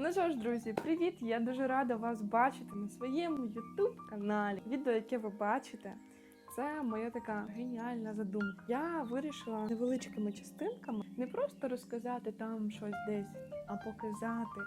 Ну що ж, друзі, привіт! Я дуже рада вас бачити на своєму youtube каналі. Відео, яке ви бачите, це моя така геніальна задумка. Я вирішила невеличкими частинками не просто розказати там щось десь, а показати,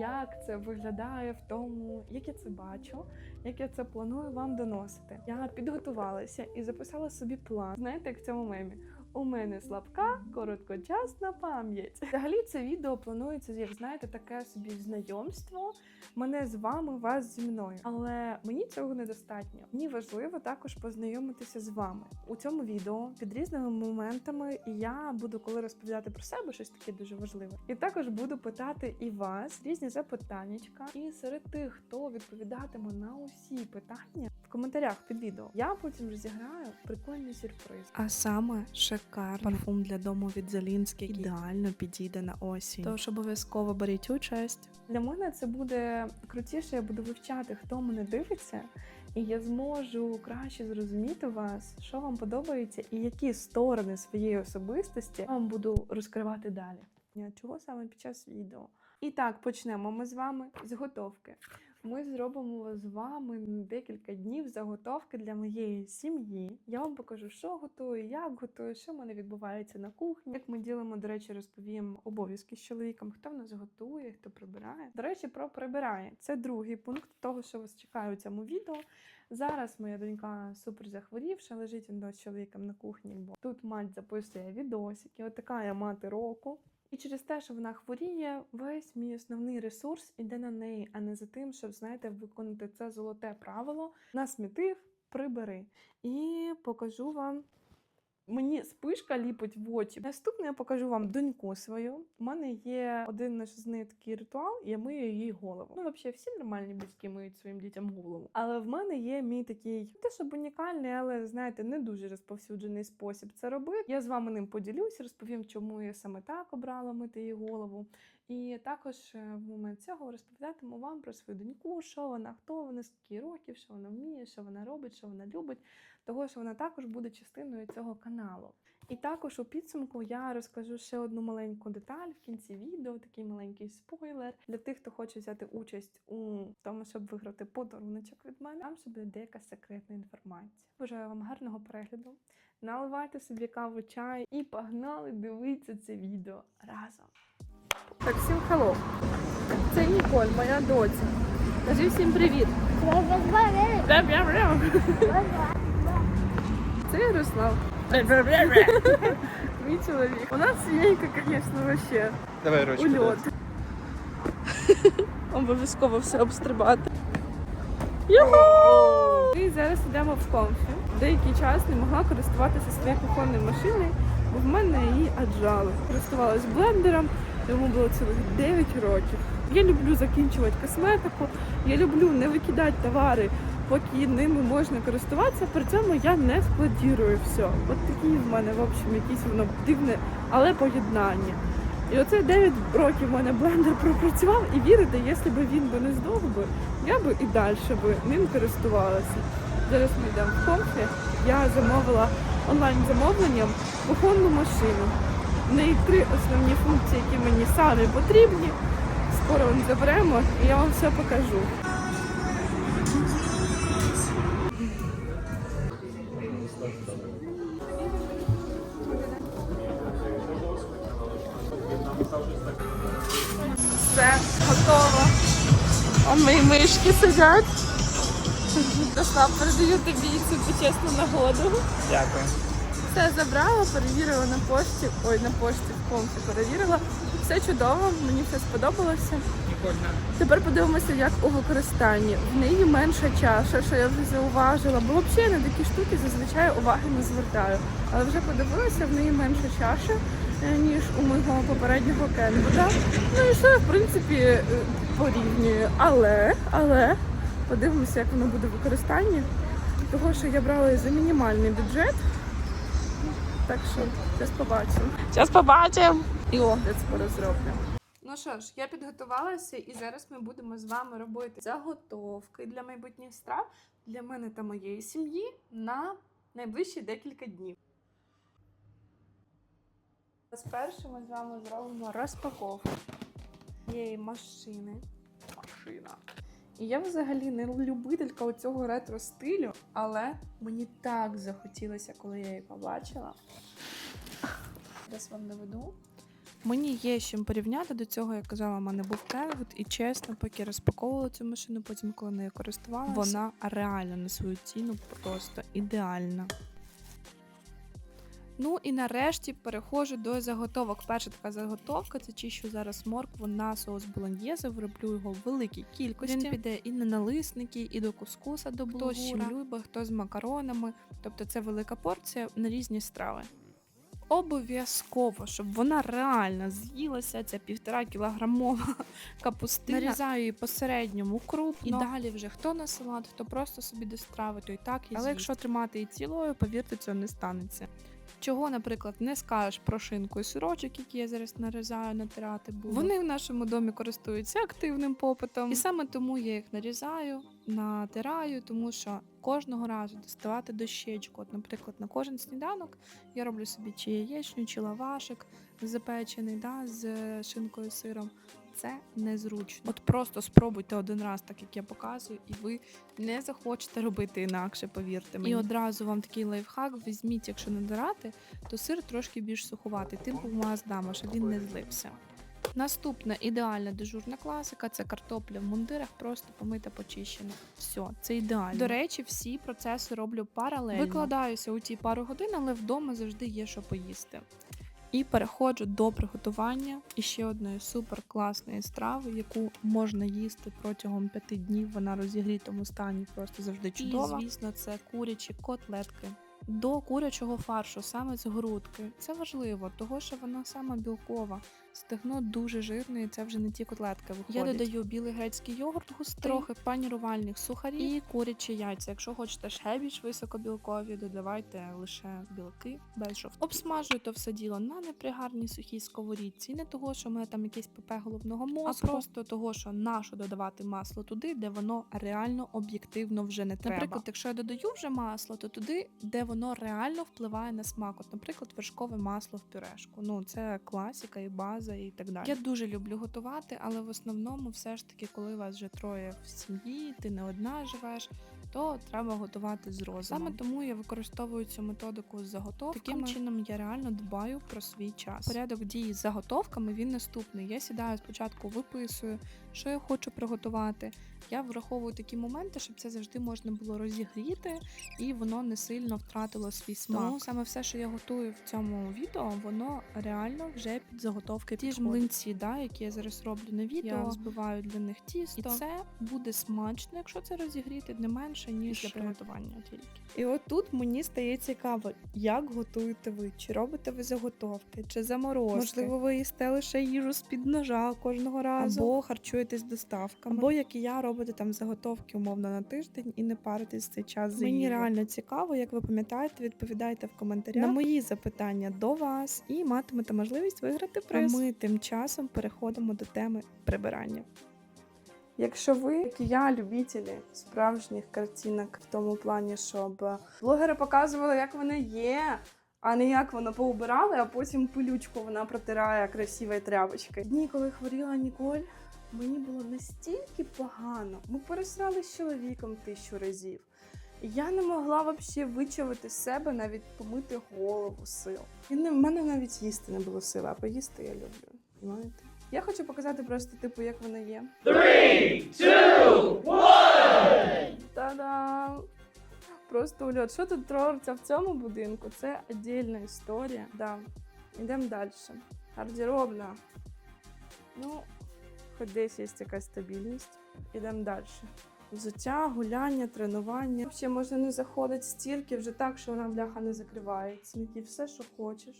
як це виглядає в тому, як я це бачу, як я це планую вам доносити. Я підготувалася і записала собі план. Знаєте, як в цьому мемі. У мене слабка, короткочасна пам'ять. Взагалі, це відео планується, як знаєте, таке собі знайомство. Мене з вами, вас зі мною. Але мені цього недостатньо. Мені важливо також познайомитися з вами у цьому відео під різними моментами. Я буду, коли розповідати про себе, щось таке дуже важливе. І також буду питати і вас різні запитаннячка. І серед тих, хто відповідатиме на усі питання в коментарях під відео, я потім розіграю прикольний сюрприз. А саме шикарний парфум для дому від Зелінський ідеально підійде на осінь. Тож обов'язково беріть участь. Для мене це буде крутіше. Я буду вивчати, хто мене дивиться, і я зможу краще зрозуміти вас, що вам подобається, і які сторони своєї особистості я вам буду розкривати далі. Чого саме під час відео? І так, почнемо ми з вами з готовки. Ми зробимо з вами декілька днів заготовки для моєї сім'ї. Я вам покажу, що готую, як готую, що в мене відбувається на кухні. Як ми ділимо, до речі, розповім обов'язки з чоловіком, хто в нас готує, хто прибирає. До речі, про прибирає. Це другий пункт того, що вас чекає у цьому відео. Зараз моя донька супер захворівша, лежить він з чоловіком на кухні, бо тут мать записує відосики. От така я мати року. І через те, що вона хворіє, весь мій основний ресурс іде на неї, а не за тим, щоб знаєте, виконати це золоте правило. Насмітив, прибери. І покажу вам. Мені спишка ліпить в очі. Наступне я покажу вам доньку свою. У мене є один наш з нею такий ритуал, я мию їй голову. Ну, взагалі, всі нормальні батьки миють своїм дітям голову. Але в мене є мій такий, не те, щоб унікальний, але знаєте, не дуже розповсюджений спосіб це робити. Я з вами ним поділюсь, розповім, чому я саме так обрала мити їй голову. І також е, в момент цього розповідатиму вам про свою доньку, що вона, хто вона, скільки років, що вона вміє, що вона робить, що вона любить, того що вона також буде частиною цього каналу. І також у підсумку я розкажу ще одну маленьку деталь в кінці відео, такий маленький спойлер для тих, хто хоче взяти участь у тому, щоб виграти подаруночок від мене. Там ще буде деяка секретна інформація. Бажаю вам гарного перегляду. Наливайте собі каву чай і погнали дивитися це відео разом. Так, всім хелло. Це Ніколь, моя доця. Кажи всім привіт. Це Ярослав. Мій чоловік. У нас сімейка, звісно, вообще Давай ручку. ульот. Обов'язково все обстрибати. Юху! І зараз йдемо в комфі. Деякий час не могла користуватися своєю кухонною машиною, бо в мене її аджали. Користувалась блендером, йому було цілих 9 років. Я люблю закінчувати косметику, я люблю не викидати товари, поки ними можна користуватися. При цьому я не складірую все. От такі в мене, в общем, якісь воно дивне, але поєднання. І оце 9 років в мене блендер пропрацював, і вірите, якщо б він би не здох би, я би і далі би ним користувалася. Зараз ми йдемо в комфі. Я замовила онлайн замовленням кухонну машину. В неї три основні функції, які мені самі потрібні. Скоро заберемо і я вам все покажу. А мої мишки сидять. Ярослав, передаю тобі цю почесну нагоду. Дякую. Все забрала, перевірила на пошті. Ой, на пошті в комфі перевірила. Все чудово, мені все сподобалося. Прикольно. Тепер подивимося, як у використанні. В неї менша чаша, що я вже зауважила, бо взагалі на такі штуки зазвичай уваги не звертаю. Але вже подивилася, в неї менша чаша, е, ніж у мого попереднього кенбуда. Ну і що в принципі, е, порівнюю. Але, але подивимося, як воно буде в використанні. Того, що я брала за мінімальний бюджет. Так що зараз побачимо. Зараз побачимо. І огляд скоро зроблю. Ну що ж, я підготувалася, і зараз ми будемо з вами робити заготовки для майбутніх страв для мене та моєї сім'ї на найближчі декілька днів. Спершу ми з вами зробимо розпаковку. Цієї машини. Машина. І я взагалі не любителька цього ретро стилю, але мені так захотілося, коли я її побачила. Зараз вам наведу. Мені є з чим порівняти до цього, я казала, в мене був Кевіт, і чесно, поки розпаковувала цю машину, потім коли нею користувалася, вона реально на свою ціну просто ідеальна. Ну і нарешті переходжу до заготовок. Перша така заготовка це чищу зараз моркву на соус болоньєзе, вироблю його в великій кількості. Він піде і на налисники, і до кускуса, до булгура. Хто з чим любить, хто з макаронами. Тобто це велика порція на різні страви. Обов'язково, щоб вона реально з'їлася, ця півтора кілограмова капустина. Нарізаю її посередньому крупно. І далі вже хто на салат, хто просто собі до страви, то і так і Але якщо тримати її цілою, повірте, цього не станеться. Чого, наприклад, не скажеш про шинку і сирочок, які я зараз нарізаю, натирати буду. Вони в нашому домі користуються активним попитом. І саме тому я їх нарізаю, натираю, тому що кожного разу доставати дощечку. От, наприклад, на кожен сніданок я роблю собі чи яєчню, чи лавашик запечений да, з шинкою і сиром. Це незручно. От просто спробуйте один раз, так як я показую, і ви не захочете робити інакше, повірте мені. І одразу вам такий лайфхак. Візьміть, якщо надирати, то сир трошки більш сухуватий. Тим помаздама, щоб він не злився. Наступна ідеальна дежурна класика це картопля в мундирах, просто помита почищена. Все, це ідеально. До речі, всі процеси роблю паралельно. Викладаюся у ті пару годин, але вдома завжди є що поїсти. І переходжу до приготування іще одної супер класної страви, яку можна їсти протягом п'яти днів. Вона в розігрітому стані просто завжди чудова. І, звісно, це курячі котлетки. До курячого фаршу саме з грудки. Це важливо, того що вона саме білкова. Стегно дуже жирне, і це вже не ті котлетки виходять. Я додаю білий грецький йогурт густий, трохи панірувальних сухарів і курячі яйця. Якщо хочете ще більш високобілкові, додавайте лише білки без жовтки. Обсмажую то все діло на непригарній сухій сковорідці. Не того, що в мене там якесь ПП головного мозку, а просто того, що нащо додавати масло туди, де воно реально об'єктивно вже не треба. Наприклад, якщо я додаю вже масло, то туди, де воно реально впливає на смак. От, наприклад, вершкове масло в пюрешку. Ну це класіка і база і так далі. Я дуже люблю готувати, але в основному, все ж таки, коли вас вже троє в сім'ї, ти не одна живеш. То треба готувати з розумом. Саме тому я використовую цю методику з заготовками. Таким чином я реально дбаю про свій час. Порядок дії з заготовками він наступний. Я сідаю спочатку, виписую, що я хочу приготувати. Я враховую такі моменти, щоб це завжди можна було розігріти і воно не сильно втратило свій смак. Тому саме все, що я готую в цьому відео, воно реально вже під заготовки. Ті ж млинці, да, які я зараз роблю на відео, я збиваю для них тісто. І це буде смачно, якщо це розігріти не менше ніж для приготування тільки. І от тут мені стає цікаво, як готуєте ви, чи робите ви заготовки, чи заморозки. Можливо, ви їсте лише їжу з під ножа кожного разу, або харчуєтесь доставками, або як і я робите там заготовки умовно на тиждень і не паритесь цей час. за Мені реально цікаво, як ви пам'ятаєте, відповідайте в коментарях на мої запитання до вас і матимете можливість виграти приз. А ми тим часом переходимо до теми прибирання. Якщо ви, як і я, любителі справжніх картинок в тому плані, щоб блогери показували, як вони є, а не як воно поубирали, а потім пилючку вона протирає красивою тряпочкою. Дні, коли хворіла Ніколь, мені було настільки погано. Ми пересрали з чоловіком тисячу разів. І Я не могла взагалі вичавити з себе, навіть помити голову сил. І не, в мене навіть їсти не було сили, а поїсти я люблю. Знаєте? Я хочу показати просто, типу, як воно є. Three, two, one! Та-дам! Просто ульот. Що тут твориться в цьому будинку? Це віддільна історія. Да. Йдемо далі. Гардеробна. Ну, хоч десь є якась стабільність. Ідемо далі. Взуття, гуляння, тренування. Взагалі можна не заходити стільки вже так, що вона бляха не закривається. Які все, що хочеш.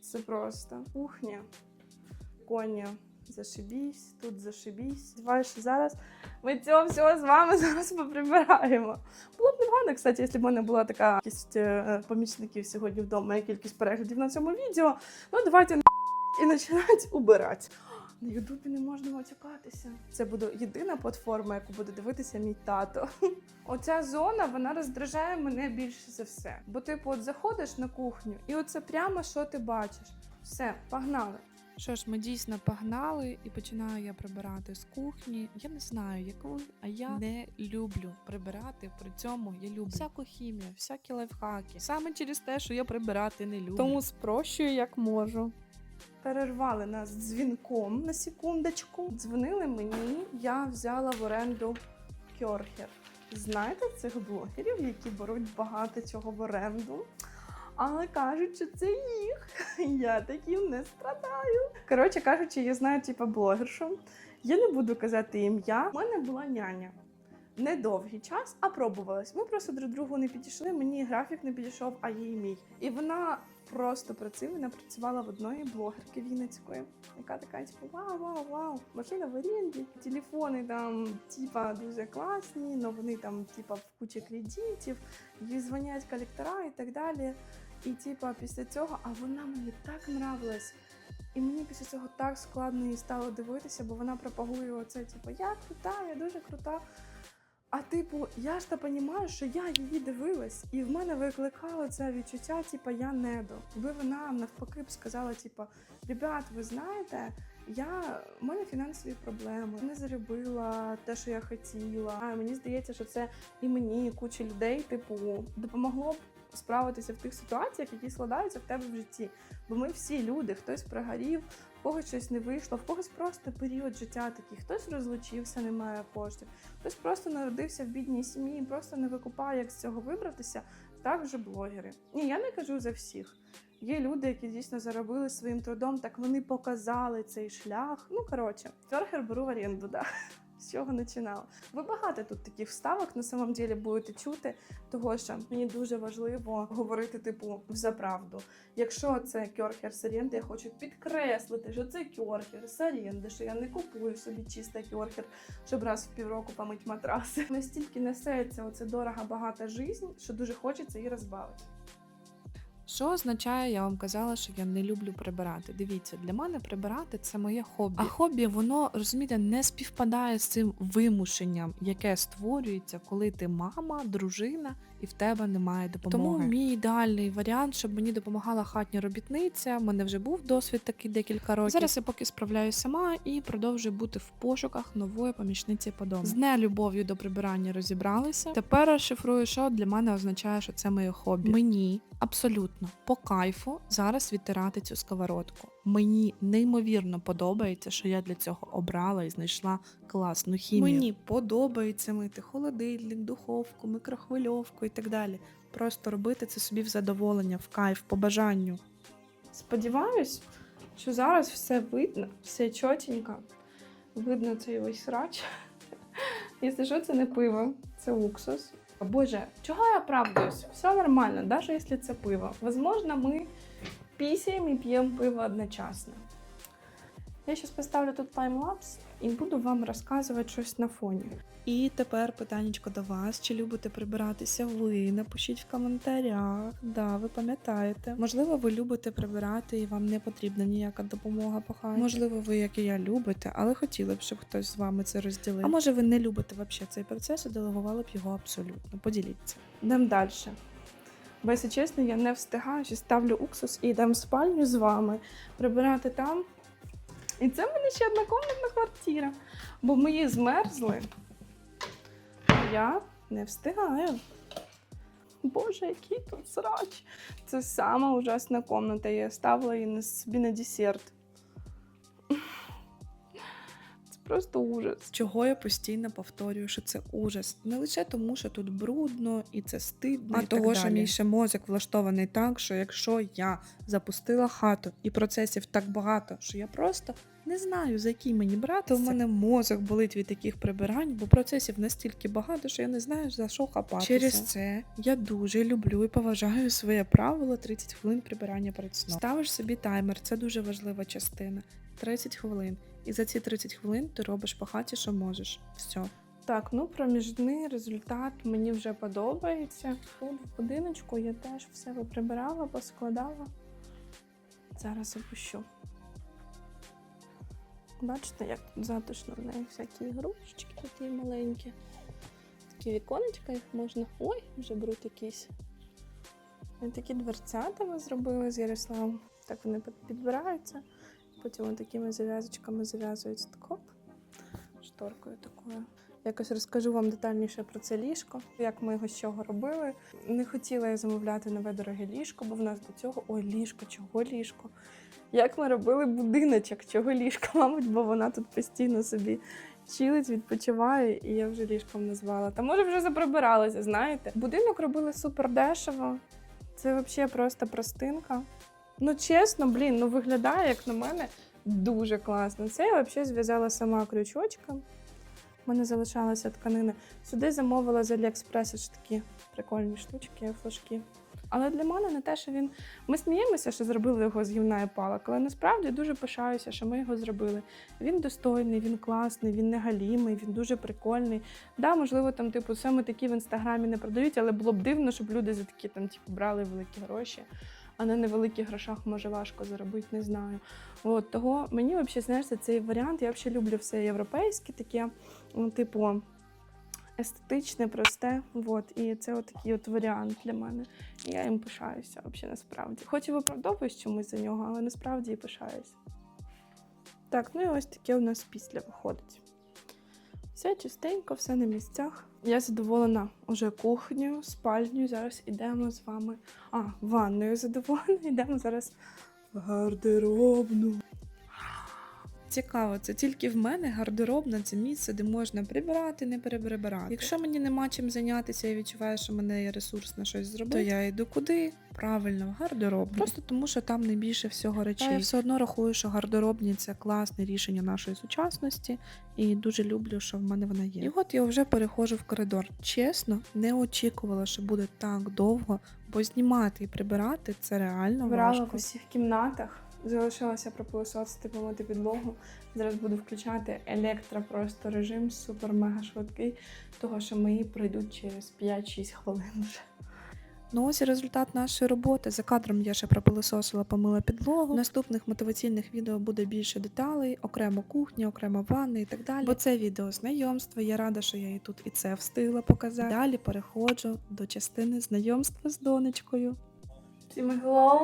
Це просто кухня, коня. Зашибісь, тут зашибісь. Сподіваюсь, що зараз ми цього всього з вами зараз поприбираємо. Було б непогано, кстати, якщо б мене була така кількість е, помічників сьогодні вдома і кількість переглядів на цьому відео. Ну, давайте на і починати убирати. На Ютубі не можна матюкатися. Це буде єдина платформа, яку буде дивитися мій тато. Оця зона вона роздражає мене більше за все. Бо, типу, от заходиш на кухню, і оце прямо що ти бачиш. Все, погнали. Що ж, ми дійсно погнали і починаю я прибирати з кухні. Я не знаю, яку, а я не люблю прибирати. При цьому я люблю всяку хімію, всякі лайфхаки. Саме через те, що я прибирати не люблю. Тому спрощую як можу. Перервали нас дзвінком на секундочку. Дзвонили мені, я взяла в оренду кьорхер. Знаєте цих блогерів, які беруть багато чого в оренду? Але кажуть, що це їх. Я таким не страдаю. Коротше кажучи, я знаю типу, блогершу. Я не буду казати ім'я. У мене була няня. Недовгий час, а пробувалась. Ми просто друг другу не підійшли. Мені графік не підійшов, а їй мій. І вона просто працює, Вона працювала в одної блогерки Вінницької, яка така, типу, вау, вау, вау, машина в оренді, телефони там, типа, дуже класні, але вони там, типа, в кучі кредитів, їй дзвонять колектора і так далі. І типа після цього, а вона мені так нравилась. І мені після цього так складно її стало дивитися, бо вона пропагує оце, типу, я крута, я дуже крута. А типу, я ж та розумію, що я її дивилась, і в мене викликало це відчуття, типу, я недо. Якби вона навпаки б сказала, типу, ребят, ви знаєте, я у мене фінансові проблеми, не заробила те, що я хотіла. А мені здається, що це і мені, і кучі людей, типу, допомогло б справитися в тих ситуаціях, які складаються в тебе в житті. Бо ми всі люди, хтось прогорів, в когось щось не вийшло, в когось просто період життя такий, хтось розлучився, не має коштів, хтось просто народився в бідній сім'ї просто не викупає, як з цього вибратися. Так вже блогери. Ні, я не кажу за всіх. Є люди, які дійсно заробили своїм трудом, так вони показали цей шлях. Ну коротше, Тверхер беру в оренду, да. З чого починала. Ви багато тут таких вставок на самом деле будете чути, того що мені дуже важливо говорити, типу, за правду. Якщо це кьорхер з оренди, я хочу підкреслити, що це кьорхер з оренди, що я не купую собі чисто кьорхер, щоб раз в півроку помить матраси. Настільки несеться оце дорога багата жизнь, що дуже хочеться її розбавити. Що означає, я вам казала, що я не люблю прибирати. Дивіться, для мене прибирати це моє хобі. А хобі, воно розумієте, не співпадає з цим вимушенням, яке створюється, коли ти мама, дружина і в тебе немає допомоги. Тому мій ідеальний варіант, щоб мені допомагала хатня робітниця. У мене вже був досвід такий декілька років. Зараз я поки справляюся сама і продовжую бути в пошуках нової помічниці по дому. З нелюбов'ю до прибирання розібралися. Тепер розшифрую, що для мене означає, що це моє хобі. Мені абсолютно по кайфу зараз відтирати цю сковородку. Мені неймовірно подобається, що я для цього обрала і знайшла класну хімію. Мені подобається мити холодильник, духовку, мікрохвильовку і так далі. Просто робити це собі в задоволення, в кайф, по бажанню. Сподіваюсь, що зараз все видно, все чотенько. Видно цей весь срач. Якщо що, це не пиво, це уксус. Боже, чого я оправдуюсь? Все нормально, даже если це пиво. Возможно, ми пісяємо і п'ємо пиво одночасно. Я зараз поставлю тут таймлапс і буду вам розказувати щось на фоні. І тепер питаннячко до вас: чи любите прибиратися ви? Напишіть в коментарях. Да, ви пам'ятаєте. Можливо, ви любите прибирати і вам не потрібна ніяка допомога по хаті. Можливо, ви, як і я, любите, але хотіли б, щоб хтось з вами це розділив. А може, ви не любите взагалі цей процес і делегували б його абсолютно. Поділіться. Йдемо далі. Бо, якщо чесно, я не встигаю, ще ставлю уксус і йдемо в спальню з вами прибирати там. І це в мене ще однокомнатна квартира, бо мої змерзли. Я не встигаю. Боже, який тут срач. Це сама ужасна комната. Я ставила її собі на десерт. Просто ужас. Чого я постійно повторюю, що це ужас. Не лише тому, що тут брудно і це стидно, а і того, що мій ще мозок влаштований так, що якщо я запустила хату і процесів так багато, що я просто не знаю, за який мені брати. У мене мозок болить від таких прибирань, бо процесів настільки багато, що я не знаю за що хапатися. Через це я дуже люблю і поважаю своє правило 30 хвилин прибирання перед сном. Ставиш собі таймер, це дуже важлива частина. 30 хвилин. І за ці 30 хвилин ти робиш по хаті, що можеш. Все. Так, ну проміжний результат мені вже подобається. Тут в будиночку я теж все прибирала, поскладала. Зараз опущу. Бачите, як тут затишно в неї всякі ігрушечки такі маленькі. Такі віконечка їх можна. Ой, вже брут якийсь. І такі дверцята ми зробили з Ярославом. Так вони підбираються. Потім такими зав'язочками зав'язується тако, шторкою такою. Якось розкажу вам детальніше про це ліжко, як ми його з чого робили. Не хотіла я замовляти нове дороге ліжко, бо в нас до цього ой, ліжко, чого ліжко. Як ми робили будиночок, чого ліжко, мабуть, бо вона тут постійно собі чилить, відпочиває, і я вже ліжком назвала. Та може вже заприбиралася, знаєте. Будинок робили супер дешево. Це взагалі просто простинка. Ну, чесно, блін, ну виглядає, як на мене, дуже класно. Це я взагалі зв'язала сама крючочком. У мене залишалася тканина. Сюди замовила з Аліекспреса ж такі прикольні штучки, флажки. Але для мене не те, що він. Ми сміємося, що зробили його з гівна і палок, але насправді дуже пишаюся, що ми його зробили. Він достойний, він класний, він не галімий, він дуже прикольний. Да, можливо, там, типу, саме такі в інстаграмі не продають, але було б дивно, щоб люди за такі там, типу, брали великі гроші. А на невеликих грошах може важко заробити, не знаю. От того мені взагалі знаєш, цей варіант. Я взагалі люблю все європейське, таке, ну, типу, естетичне, просте. От, і це от такий от варіант для мене. Я їм пишаюся взагалі насправді. Хоч і виправдовуюсь чомусь за нього, але насправді і пишаюся. Так, ну і ось таке у нас після виходить. Все чистенько, все на місцях. Я задоволена уже кухнею, спальню. Зараз ідемо з вами. А, ванною задоволена. Йдемо зараз в гардеробну. Цікаво, це тільки в мене гардеробна це місце, де можна прибирати, не перебирати. Якщо мені нема чим зайнятися і відчуваю, що мене є ресурс на щось зробити, то я йду куди? Правильно, в гардеробну. Просто тому, що там найбільше всього речей. Я все одно рахую, що гардеробні це класне рішення нашої сучасності, і дуже люблю, що в мене вона є. І от я вже переходжу в коридор. Чесно, не очікувала, що буде так довго, бо знімати і прибирати це реально важко. в усіх кімнатах. Залишилося пропилососити, помити підлогу. Зараз буду включати електро просто режим, супер мега швидкий, того що мої прийдуть через 5-6 хвилин вже. Ну ось і результат нашої роботи. За кадром я ще пропилососила, помила підлогу. В наступних мотиваційних відео буде більше деталей, окремо кухня, окремо ванна і так далі. Бо це відео знайомства. Я рада, що я і тут і це встигла показати. Далі переходжу до частини знайомства з донечкою. Всім hello!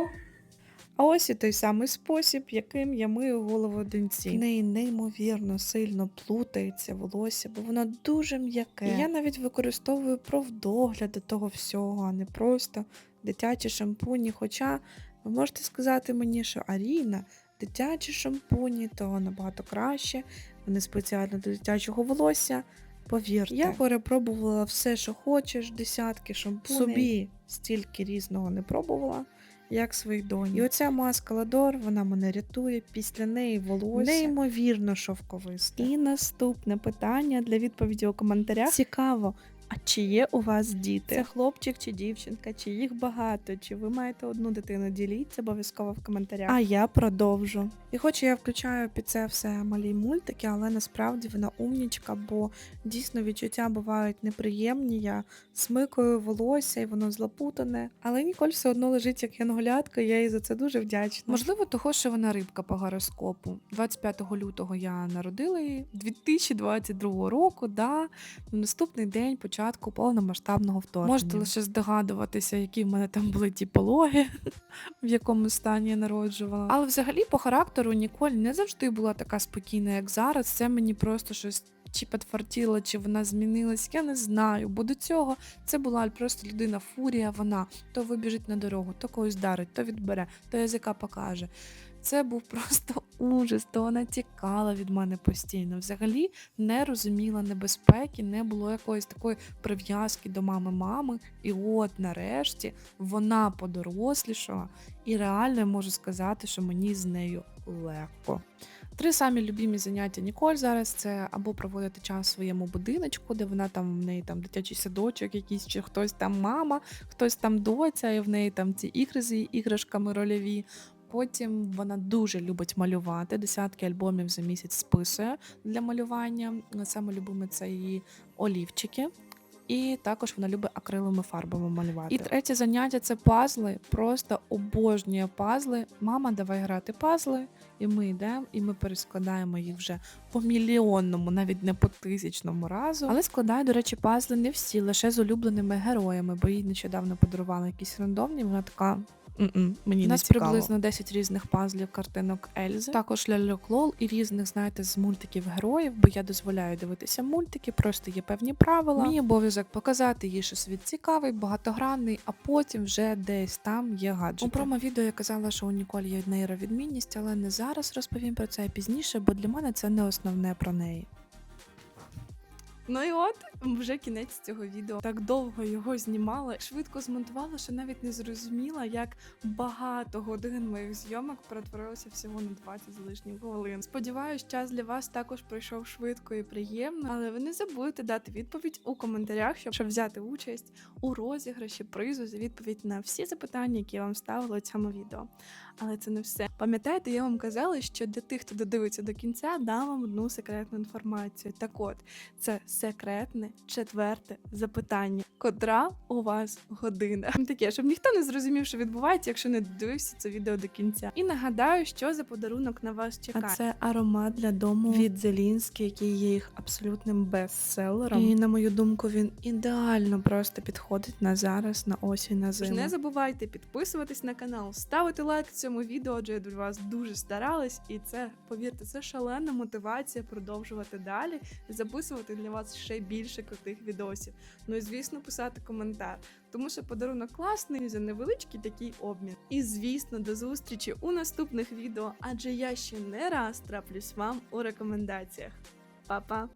А ось і той самий спосіб, яким я мию голову доньці. В неї неймовірно сильно плутається волосся, бо воно дуже м'яке. І я навіть використовую профдогляд до того всього, а не просто дитячі шампуні. Хоча ви можете сказати мені, що Аріна, дитячі шампуні, то набагато краще. Вони спеціально для дитячого волосся. Повірте, я перепробувала все, що хочеш, десятки шампунів. Собі стільки різного не пробувала як своїх донь. І оця маска Ладор, вона мене рятує. Після неї волосся неймовірно шовковисте. І наступне питання для відповіді у коментарях. Цікаво. А чи є у вас діти? Це хлопчик чи дівчинка, чи їх багато, чи ви маєте одну дитину? Діліться обов'язково в коментарях. А я продовжу. І хоч я включаю під це все малі мультики, але насправді вона умнічка, бо дійсно відчуття бувають неприємні. Я смикаю волосся, і воно злопутане. Але Ніколь все одно лежить як янголятка, я їй за це дуже вдячна. Можливо, того, що вона рибка по гороскопу. 25 лютого я народила її 2022 року. Да, на наступний день початку повномасштабного вторгнення. Можете лише здогадуватися, які в мене там були ті пологи, в якому стані я народжувала. Але взагалі по характеру Ніколь не завжди була така спокійна, як зараз. Це мені просто щось. Чи підфартіла, чи вона змінилась, я не знаю. Бо до цього це була просто людина фурія. Вона то вибіжить на дорогу, то когось дарить, то відбере, то язика покаже. Це був просто ужас, то вона тікала від мене постійно. Взагалі не розуміла небезпеки, не було якоїсь такої прив'язки до мами мами. І от нарешті вона подорослішала, і реально я можу сказати, що мені з нею легко. Три самі любімі заняття Ніколь зараз це або проводити час в своєму будиночку, де вона там в неї там дитячий садочок, якийсь чи хтось там мама, хтось там доця, і в неї там ці ігри з її іграшками рольові. Потім вона дуже любить малювати. Десятки альбомів за місяць списує для малювання. Саме любиме це її олівчики. І також вона любить акриловими фарбами малювати. І третє заняття це пазли. Просто обожнює пазли. Мама, давай грати пазли. І ми йдемо, і ми перескладаємо їх вже по мільйонному, навіть не по тисячному разу. Але складає, до речі, пазли не всі, лише з улюбленими героями, бо їй нещодавно подарували якісь рандомні. Вона така. М-м, мені У не нас цікаво. приблизно 10 різних пазлів картинок Ельзи. Також ляльок Лол і різних, знаєте, з мультиків героїв, бо я дозволяю дивитися мультики, просто є певні правила. Мій обов'язок показати їй, що світ цікавий, багатогранний, а потім вже десь там є гаджети. У промо-відео я казала, що у Ніколь є нейровідмінність, але не зараз розповім про це пізніше, бо для мене це не основне про неї. Ну і от вже кінець цього відео. Так довго його знімала, швидко змонтувала, що навіть не зрозуміла, як багато годин моїх зйомок перетворилося всього на 20 з лишнім хвилин. Сподіваюсь, час для вас також пройшов швидко і приємно, але ви не забудьте дати відповідь у коментарях, щоб взяти участь у розіграші призу за відповідь на всі запитання, які я вам ставила у цьому відео. Але це не все. Пам'ятаєте, я вам казала, що для тих, хто додивиться до кінця, дам вам одну секретну інформацію. Так от, це секретне четверте запитання. Котра у вас година? Таке, щоб ніхто не зрозумів, що відбувається, якщо не дивився це відео до кінця. І нагадаю, що за подарунок на вас чекає. А це аромат для дому від Зелінський, який є їх абсолютним бестселером. І на мою думку, він ідеально просто підходить на зараз, на осінь, на зиму. Не забувайте підписуватись на канал, ставити лайк цьому відео, адже я для вас дуже старалась, і це, повірте, це шалена мотивація продовжувати далі записувати для вас ще більше крутих відосів. Ну і звісно, писати коментар, тому що подарунок класний за невеличкий такий обмін. І звісно, до зустрічі у наступних відео, адже я ще не раз траплюсь вам у рекомендаціях. Па-па!